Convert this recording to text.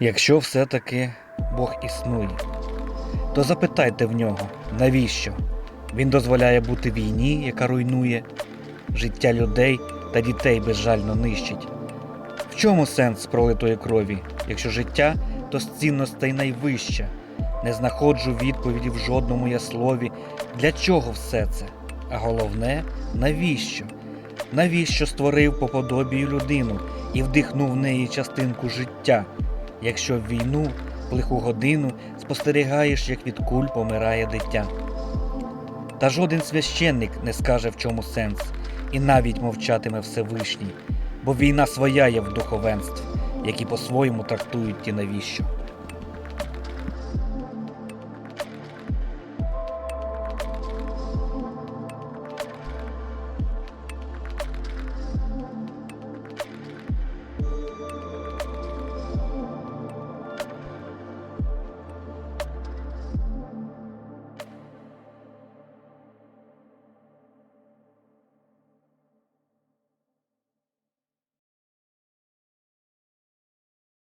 Якщо все-таки Бог існує, то запитайте в нього, навіщо? Він дозволяє бути війні, яка руйнує життя людей та дітей безжально нищить. В чому сенс пролитої крові, якщо життя то з цінностей найвища? Не знаходжу відповіді в жодному я слові, для чого все це? А головне, навіщо? Навіщо створив по подобію людину і вдихнув в неї частинку життя, якщо в війну, в лиху годину спостерігаєш, як від куль помирає дитя? Та жоден священник не скаже, в чому сенс, і навіть мовчатиме Всевишній, бо війна своя є в духовенств, які по-своєму трактують ті навіщо.